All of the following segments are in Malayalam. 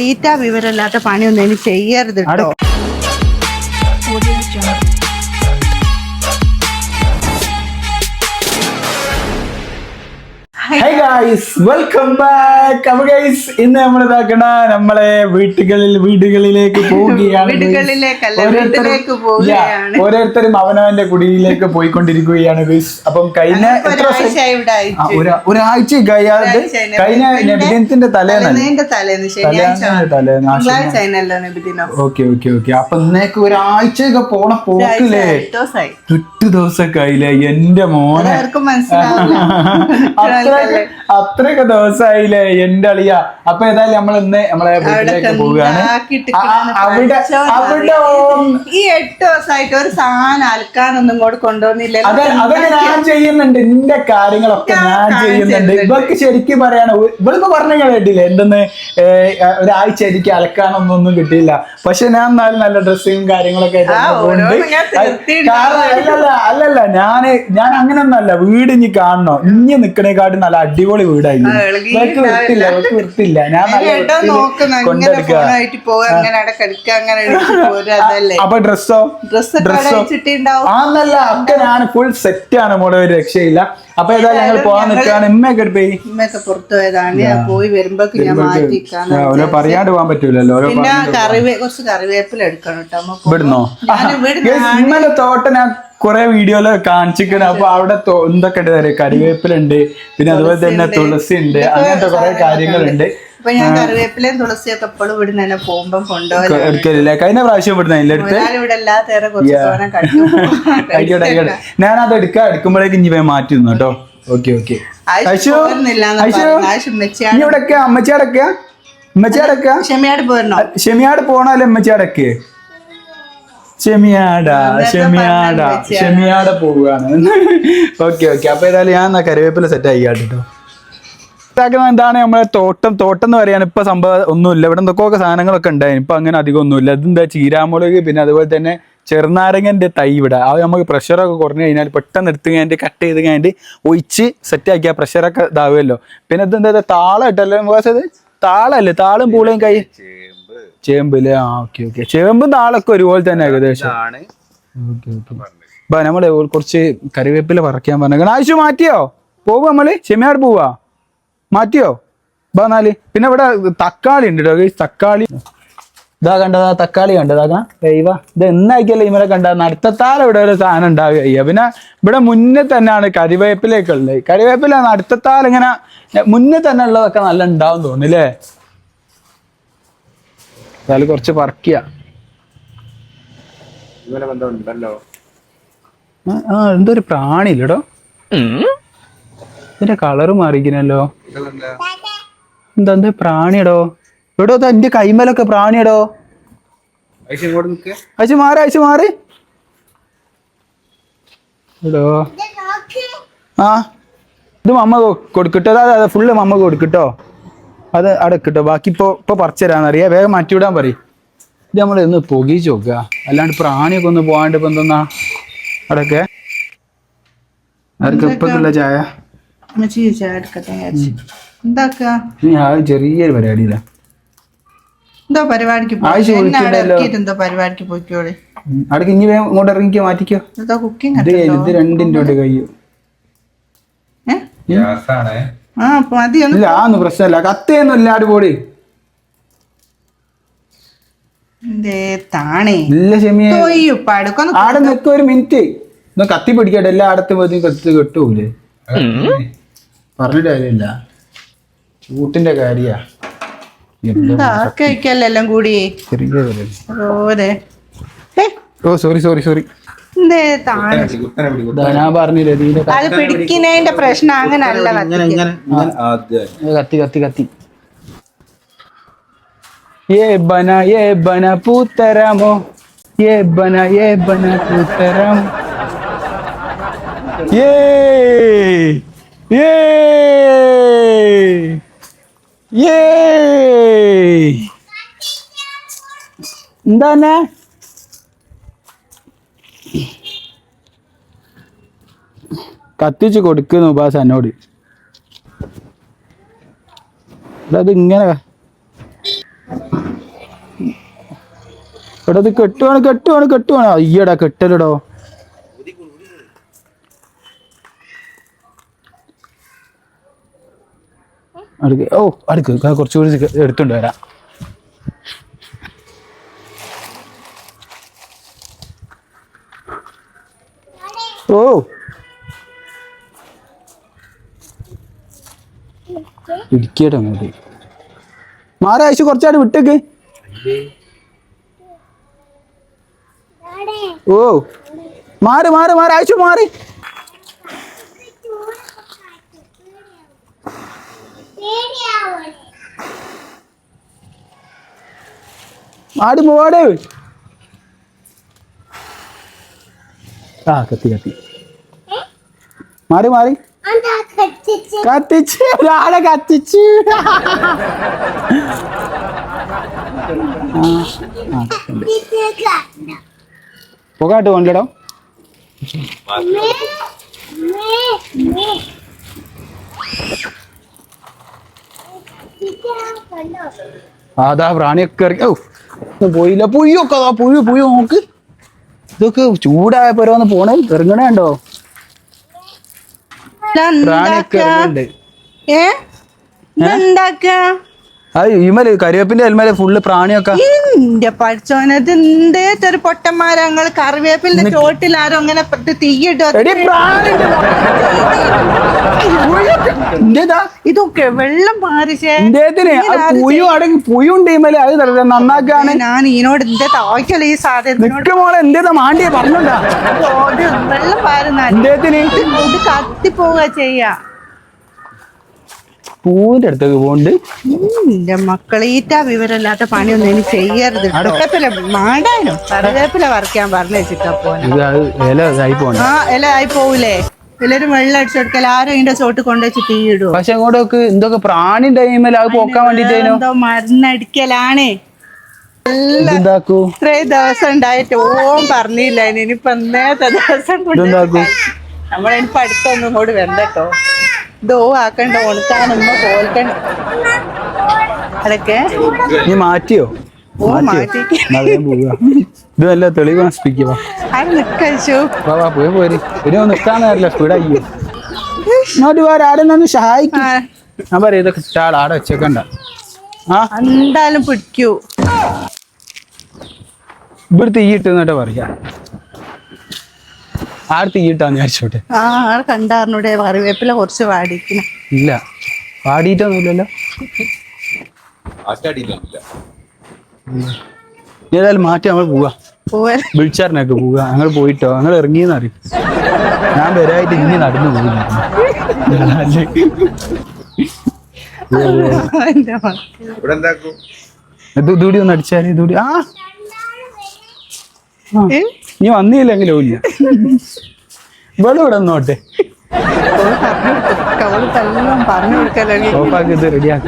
ഈറ്റ വിവരമില്ലാത്ത പണിയൊന്നും ഇനി ചെയ്യരുത് കേട്ടോ ഹൈ ഗായ്സ് വെൽക്കം ബാക്ക് അപ്പൊ ഗൈസ് ഇന്ന് നമ്മൾ ഇതാക്കണ നമ്മളെ വീട്ടുകളിൽ വീടുകളിലേക്ക് പോവുകയാണ് ഓരോരുത്തരും- അവനവന്റെ കുടിയിലേക്ക് പോയിക്കൊണ്ടിരിക്കുകയാണ് ഗൈസ് അപ്പം കഴിഞ്ഞ ഒരാഴ്ച കഴിയാതെ കഴിഞ്ഞ നബിദിനത്തിന്റെ തലേന്ന് തലേന്ന് ഓക്കെ ഓക്കെ ഓക്കെ. അപ്പൊ ഇന്നേക്ക് ഒരാഴ്ചയൊക്കെ പോണ പോക്കില്ലേ എട്ട് ദിവസം എട്ട് ദിവസമൊക്കെ ആയില്ലേ? എന്റെ മോനെ. മനസ്സിലാവില്ല. അത്രയൊക്കെ ദിവസമായില്ലേ എന്റെ അളിയ. അപ്പൊ ഏതായാലും നമ്മൾ ഇന്ന് നമ്മളെ വീട്ടിലേക്ക് പോവുകയാണ്. അവിടെ അവിടെ ഈ എട്ട് ദിവസമായിട്ട് ഒരു സാധനം അൽക്കാനൊന്നും കൂടെ കൊണ്ടുവന്നില്ല അതെ അതൊക്കെ ഞാൻ ചെയ്യുന്നുണ്ട്. എന്റെ കാര്യങ്ങളൊക്കെ ഞാൻ ചെയ്യുന്നുണ്ട്. ഇവർക്ക് ശരിക്കും പറയാണ് ഇവർക്ക് പറഞ്ഞു കേട്ടില്ല? എന്തെന്ന്? ഒരാഴ്ച എനിക്ക് അലക്കാനൊന്നും ഒന്നും കിട്ടിയില്ല. പക്ഷെ ഞാൻ എന്നാലും നല്ല ഡ്രസ്സും കാര്യങ്ങളൊക്കെ ആയിട്ട് അല്ലല്ല അല്ലല്ല. ഞാൻ ഞാൻ അങ്ങനെ ഒന്നല്ല വീട് ഇനി കാണണോ? ഇനി നിക്കണേക്കാട്ടും നല്ല അടിപൊളി വീടായിരുന്നു ആ, ഇളകി ഇവർക്ക് വൃത്തില്ല ഇവർക്ക് വൃത്തില്ല ഞാൻ കൊണ്ടെടുക്കുക അപ്പൊ ഡ്രസ്സോ? ഡ്രസ്സ് ആന്നല്ല ഒക്കെ ഞാൻ ഫുൾ സെറ്റ് ആണ് മോളെ ഒരു രക്ഷയില്ല. അപ്പൊ ഏതായാലും ഞങ്ങൾ പോകാൻ നിൽക്കാണ് ഇമ്മയൊക്കെ എടുപ്പേ ഇമ്മയൊക്കെ പുറത്തു പോയതാണ്. പോയി വരുമ്പോ ഓരോ പറയാണ്ട് പോകാൻ പറ്റൂലല്ലോ ഓരോ കുറച്ച് കറിവേപ്പില എടുക്കണം കേട്ടോ. ഇവിടുന്നോ? ഇന്നലെ തോട്ടം ഞാൻ കുറെ വീഡിയോയിൽ കാണിച്ചിരിക്കണം. അപ്പൊ അവിടെ എന്തൊക്കെ ഉണ്ട് കറിവേപ്പിലുണ്ട് പിന്നെ അതുപോലെ തന്നെ തുളസി ഉണ്ട് അങ്ങനത്തെ കുറെ കാര്യങ്ങളുണ്ട്. അപ്പൊ ഞാൻ കറിവേപ്പിലയും തുളസിയൊക്കെ എപ്പോഴും തന്നെ കഴിഞ്ഞ പ്രാവശ്യം ഇവിടുന്ന് ഞാനത് ഞാൻ അത് എടുക്കാം എടുക്കുമ്പോഴേക്ക് ഇനി പോയി മാറ്റി നിന്നു കേട്ടോ. Okay okay. ആയിഷ് പോരുന്നില്ലാന്ന് പറയുന്നു. ആയിഷ് മെച്ചിയാണ് ഇനി ഇവിടെ അമ്മച്ചി അടക്കുക അമ്മച്ചി അടക്കുക ക്ഷമയോട് ഷെമിയാട് പോണല്ലേ അടക്ക് ഷെമിയാടാ ഷെമിയാടാ ഷെമിയാട പോവുകയാണ്. Okay okay. അപ്പൊ ഏതായാലും ഞാൻ എന്നാ കരുവേപ്പില സെറ്റ് ആയി കേട്ടോ എന്താണ് നമ്മളെ തോട്ടം? തോട്ടം എന്ന് പറയാൻ ഇപ്പൊ സംഭവം ഒന്നുമില്ല. ഇവിടെ എന്തൊക്കെ സാധനങ്ങളൊക്കെ ഉണ്ടായിരുന്നു ഇപ്പൊ അങ്ങനെ അധികം ഒന്നുമില്ല. ഇതെന്താ ചീരാമുളക് പിന്നെ അതുപോലെ തന്നെ ചെറുനാരങ്ങന്റെ തൈ ഇവിടെ. അത് നമുക്ക് പ്രഷറൊക്കെ കുറഞ്ഞു കഴിഞ്ഞാൽ പെട്ടെന്ന് എടുത്ത് കഴിഞ്ഞിട്ട് കട്ട് ചെയ്ത് കഴിഞ്ഞിട്ട് ഒഴിച്ച് സെറ്റ് ആക്കിയാൽ പ്രഷറൊക്കെ ഇതാവുമല്ലോ. പിന്നെ ഇതെന്താ താളം ഇട്ടല്ലേ താളല്ലേ? താളും പൂളയും കൈ ചേമ്പ് അല്ലേ ആ ഓക്കെ ഓക്കെ. ചേമ്പ് നാളൊക്കെ ഒരുപോലെ തന്നെ ഏകദേശം. ഓക്കെ നമ്മൾ കുറച്ച് കറിവേപ്പില പറക്കാൻ പറഞ്ഞേക്കണം. ആവശ്യം മാറ്റിയോ? പോവുക നമ്മൾ? ചെമ്മയാട് പോവാ? മാറ്റിയോ? ബാ നാല്. പിന്നെ ഇവിടെ തക്കാളി ഉണ്ട് കേട്ടോ. തക്കാളി. ഇതാ കണ്ടതാ തക്കാളി കണ്ടതാ. ദൈവ ഇത് എന്നായിക്കല്ലേ ഇവരെ കണ്ട നടുത്തത്താല ഇവിടെ ഒരു സാധനം ഉണ്ടാവുക ചെയ്യാ. പിന്നെ ഇവിടെ മുന്നേ തന്നെയാണ് കറിവേപ്പിലേക്കുള്ളത് ഉള്ളത്. കരിവേപ്പില നടുത്തത്താൽ ഇങ്ങനെ മുന്നേ തന്നെ ഉള്ളതൊക്കെ നല്ല ഉണ്ടാവും തോന്നുന്നില്ലേ അതായത് കുറച്ച് പറിക്കുക ആ, ആ എന്തൊരു പ്രാണി ഇല്ലടോ ഇതിന്റെ കളറ് മാറിക്കണല്ലോ എന്താ എന്താ പ്രാണിയടോ? എടോ എന്റെ കൈമലൊക്കെ പ്രാണിയടോ. അയച്ചു മാറി അയച്ചു മാറി. എടോ. ആ ഇത് മമ്മ കൊടുക്കട്ടോ. അതെ അതെ ഫുള്ള് മമ്മ കൊടുക്കട്ടോ. അത് അടക്കട്ടോ. ബാക്കി ഇപ്പൊ ഇപ്പൊ പറിച്ചരാന്നറിയാ. വേഗം മാറ്റിവിടാൻ പറയും. ഇത് നമ്മൾ ഒന്ന് പൊകി നോക്കുക അല്ലാണ്ട് പ്രാണിയൊക്കെ ഒന്ന് പോകാണ്ട് ഇപ്പൊ എന്തെന്നാ? അടക്കെ അവർക്ക് ഇപ്പത്തുള്ള ചായ? ചെറിയൊരു പരിപാടിയില്ല. എന്തോ പരിപാടിക്ക് അവിടെ. എന്തോ പരിപാടിക്ക് പോയിക്കോളെ. അടക്ക് ഇനി വേഗം ഇങ്ങോട്ട് ഇറങ്ങിക്കോ മാറ്റിക്കോ. എന്തോ കുക്കിംഗ് ഇത് രണ്ടിന്റെ കഴിയും. ആ മതി ഇല്ല ആ പ്രശ്നമില്ല. കത്തയൊന്നും ഇല്ല എന്തേ താണേ. ഇല്ല തൊയ്യുപ്പാടുക്കൊന്ന് ആടെ നിൽക്ക ഒരു മിനിറ്റ്. ഒന്ന് കത്തി പിടിക്കട്ടെ. എല്ലാ അടുത്ത് പോയി കത്തി കെട്ടൂലേ. പറഞ്ഞിട്ട് കാര്യമില്ല. ചൂട്ടിന്റെ കാര്യ. എല്ലാം കൂടി? ഓ സോറി സോറി സോറി അത് പിടിക്കുന്നതിന്റെ പ്രശ്നം അങ്ങനല്ല കത്തി കത്തി കത്തി. ഏ ബന ഏ ബന പൂത്തരാമോ? ഏ ബന ഏ ബന പൂത്തരാമോ? ഏ ഏ ഏ കത്തിച്ച് കൊടുക്കുന്നു ഉപാസ എന്നോട്. അത് ഇങ്ങനെ ഇവിടെ അത് കെട്ടുവാണ് കെട്ടുവാണ് കെട്ടുവാണ്. അയ്യടാ കെട്ടലടോ. അടുക്ക് ഓ അടുക്ക് കുറച്ചുകൂടി ഇത് വരാം. ഓ ഇടിക്കട്ടെ അങ്ങോട്ട്. മാറാഴ്ച കുറച്ചാട് വിട്ടേക്ക്. ഓ മാറി മാറി മാറി ആഴ്ച മാറി. മാടി പോവാട് ആ കത്തി കത്തി. മാറി മാറി. കത്തിച്ച്. ഒരാളെ കത്തിച്ച്. പുകാട്ട് കൊണ്ടിടോ അതാ പ്രാണിയൊക്കെ ഇറങ്ങി. ഓ പോയില്ല. പുയ്യൊക്കെ പുഴു പുയ്യോ നോക്ക്. ഇതൊക്കെ ചൂടായപ്പോ ഓരോന്ന് പോണേ. ഇറങ്ങണേ ഉണ്ടോ പ്രാണിയൊക്കെ ഇറങ്ങുന്നുണ്ട് ഏ? ഇതെന്താക്ക അത് ഇമൽ കരിവേപ്പിന്റെ എൽമേലെ ഫുള്ള് പ്രാണിയൊക്കെ. എന്റെ പഠിച്ചോനത് എന്തേത്തൊരു പൊട്ടന്മാരാ? ഞങ്ങൾ കറിവേപ്പിലിന്റെ ചോട്ടിൽ ആരോ അങ്ങനെ തീയിട്ടോ ഇതൊക്കെ വെള്ളം മാറിച്ചേ പുയുണ്ട് ഇമൽ അത് നന്നാക്കാണ്. ഞാൻ ഈനോട് എന്റെ താഴ്ച ഈ സാധനം എന്തേതാ മാണ്ടിയെ പറഞ്ഞോണ്ടാ? വെള്ളം പാരുന്ന കത്തിപ്പോവുക ചെയ്യാ. പൂവിന്റെ അടുത്തേക്ക് പോണ്ട്. എന്റെ മക്കളീറ്റ വിവരമില്ലാത്ത പണിയൊന്നും ഇനി ചെയ്യരുത് കറിവേപ്പില മാടാനോ കറിവേപ്പില വറക്കാൻ പറഞ്ഞു വെച്ചിട്ടാ പോനെ ഇത് അത് ഇല ഇതായി പോണ്ട ആ ഇല ആയി പോവൂലേ? എല്ലാരും വെള്ളം അടിച്ചു കൊടുക്കല ആരും ഇതിന്റെ ചോട്ട് കൊണ്ടുവച്ച് തീയിടും പക്ഷെ അങ്ങോട്ടൊക്കെ എന്തൊക്കെ പ്രാണി ടൈമിൽ അത് പോക്കാൻ വേണ്ടി എന്തോ മരുന്നടിക്കലാണേ. ഇതെന്താക്കൂ ഇത്രയും ദിവസം ഉണ്ടായിട്ട് ഓം പറഞ്ഞില്ല. ഇനിയിപ്പൊ എന്നേത്തെ ദിവസം കൊണ്ട് ഇതെന്താക്കും? നമ്മളിനി പഠിത്തൊന്നും കൂടി വരണ്ടോ ഇതോ ആക്കണ്ട ഉണക്കാനൊന്നും പോൽക്കണ്ട അതൊക്കെ? നീ മാറ്റിയോ? ഓ മാറ്റി. എന്നാ വേഗം പോവുക. ഇത് നല്ല തെളിവ് നശിപ്പിക്കുക അത് നിക്കഴിച്ചു. വാ വാ പോയി പോരി ഇനി ഒന്ന് നിൽക്കാൻ നേരല്ല സ്പീഡായി ഇങ്ങോട്ട് വേറെ ആടെ നിന്ന് സഹായിക്കും. ഞാൻ പറയാം ഇതൊക്കെ ഇട്ടാൾ ആടെ വെച്ചേക്കണ്ട. ആ. എന്തായാലും പിടിക്കൂ. ഇവിടെ തീയിട്ട് എന്നിട്ട് പറയാ. ആടെ തീയിട്ടാന്ന് വിചാരിച്ചോട്ടെ? ആ ആളെ കണ്ടാറിനൂടെ കറിവേപ്പില കുറച്ച് വാടിക്കണം ഇല്ല. വാടിയിട്ടൊന്നുമില്ലല്ലോ. ഇനി ഏതായാലും മാറ്റി നമ്മൾ പോവാ പോവാൻ. വിളിച്ചാറിനൊക്കെ പോവുക. ഞങ്ങൾ പോയിട്ടോ. ഞങ്ങൾ ഇറങ്ങിയെന്ന് അറിയും ഞാൻ വരായിട്ട് ഇനി നടന്നു പോകുന്നു എന്റെ ഇവിടെ എന്താക്കും? ഇതൂടി ഒന്ന് അടിച്ചാൽ ദൂടി ആ ആ. ഏ? നീ വന്നില്ലെങ്കിലും ഇല്ല. ഇവിടെ ഇവിടെ നോട്ടെ പറഞ്ഞു റെഡിയാക്ക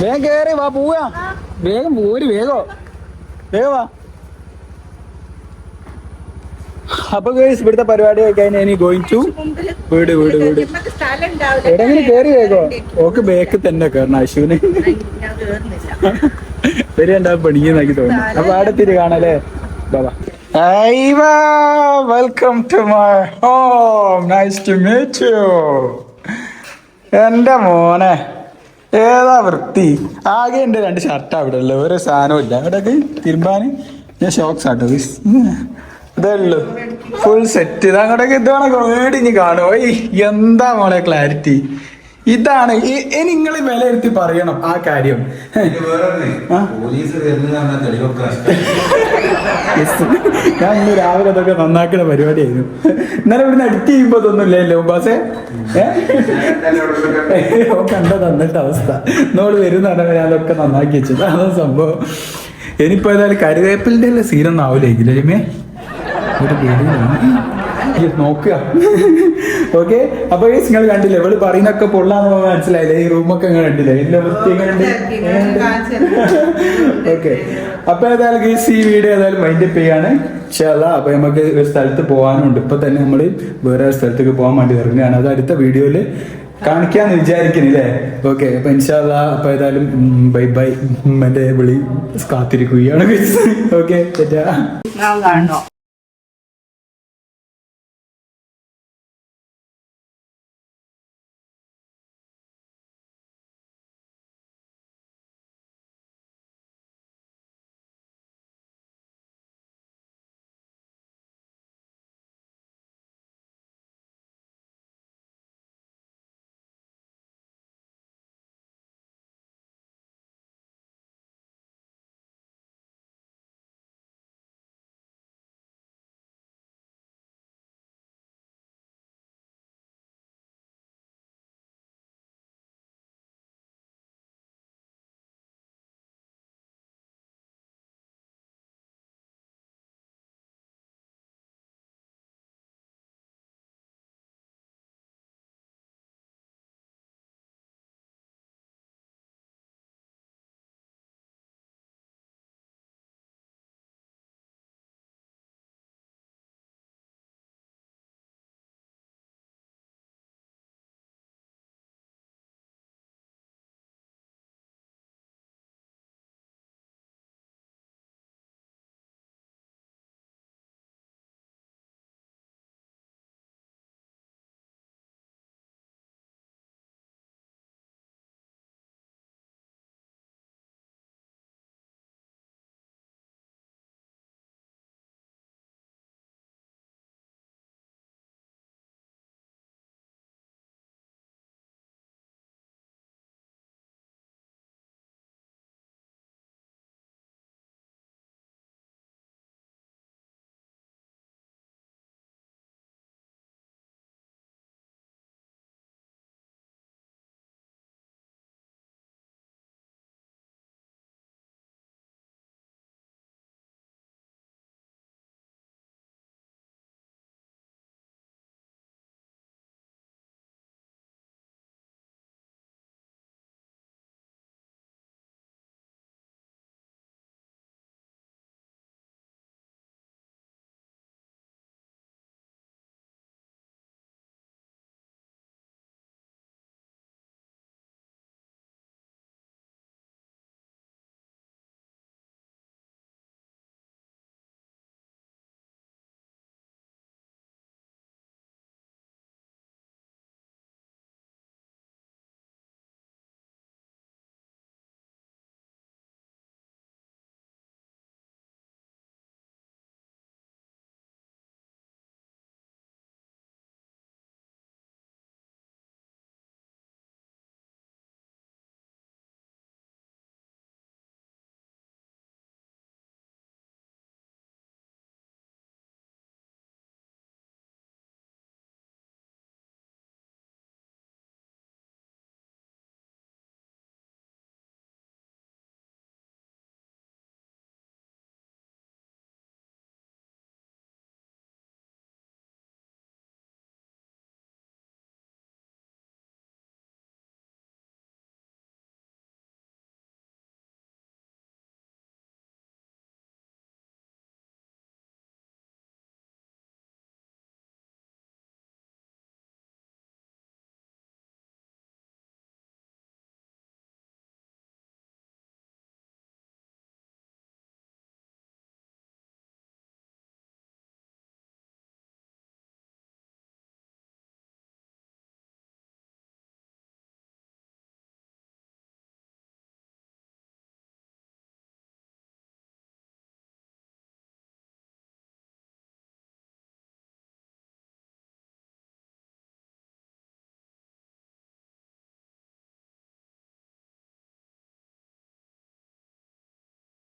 വേഗം കേറി വാ പോവാ. വേഗം പോര് വേഗോ. വേഗം വാ. അപ്പൊ ഗേഴ്സ് ഇവിടുത്തെ പരിപാടി കഴിഞ്ഞ ഇനി ഗോയിങ് ടു വീട് വീട് വീട്. എവിടെങ്കിലും കേറി വേഗോ ഓക്ക് ബേക്ക് തന്നെ കയറണം അശുവിന് വരിണ്ടാവും പണിയെന്നാക്കി തോന്നുന്നു. അപ്പൊ അവിടെ തിരി കാണാലേ welcome to my home nice to meet you എന്റെ മോനെ ഏതാ വൃത്തി? ആകെ എന്റെ രണ്ട് ഷർട്ടാ അവിടെ ഉള്ളു. ഒരു സാധനവും ഇല്ല. അവിടെയൊക്കെ തിരുമ്പാന് ഞാൻ ഷോക്സ് ആട്ടോ. ഇതേ ഉള്ളു. ഫുൾ സെറ്റ് ഇത് അങ്ങോട്ടേക്ക് ഇതാണ് മേടിഞ്ഞ് കാണുമോ എന്താ മോളെ ക്ലാരിറ്റി ഇതാണ്. ഇനി നിങ്ങൾ വിലയിരുത്തി പറയണം ആ കാര്യം. ഞാൻ ഇന്ന് രാവിലെ അതൊക്കെ നന്നാക്കുന്ന പരിപാടിയായിരുന്നു. ഇന്നലെ ഇവിടുന്ന് എഡിറ്റ് ചെയ്യുമ്പോ ഇതൊന്നുമില്ലല്ലോ ബാസേ കണ്ട തന്നിട്ട് അവസ്ഥ. നോൾ വരുന്ന ഞാൻ അതൊക്കെ നന്നാക്കി വെച്ചത്. അതാണ് സംഭവം. ഇനിയിപ്പോ ഏതായാലും കരുവേപ്പിലിന്റെ അല്ലേ സീനൊന്നും ആവില്ലേ രമേ ഒരു പേടിയിലാണ്. ഈ നോക്കുക ഓക്കെ അപ്പൊ നിങ്ങൾ കണ്ടില്ലേ? ഇവൾ പറയുന്നൊക്കെ പൊള്ളാന്ന് മനസ്സിലായില്ലേ ഈ റൂമൊക്കെ കണ്ടില്ലേ? എല്ലാം വൃത്തി ഓക്കെ അപ്പൊ ഏതായാലും ഗീസ് ഈ വീഡിയോ ഏതായാലും മൈൻഡപ്പ് ചെയ്യാണ്. ചില അപ്പൊ നമുക്ക് ഒരു സ്ഥലത്ത് പോകാനുണ്ട്. ഇപ്പൊ തന്നെ നമ്മൾ വേറെ ഒരു സ്ഥലത്തേക്ക് പോകാൻ വേണ്ടി ഇറങ്ങുകയാണ്. അത് അടുത്ത വീഡിയോയിൽ കാണിക്കാന്ന് വിചാരിക്കുന്നില്ലേ ഓക്കെ അപ്പൊ ഇൻഷാല്ല അപ്പൊ ഏതായാലും ബൈ ബൈ എന്റെ വിളി കാത്തിരിക്കുകയാണ്. ഓക്കെ ഞാൻ കാണണോ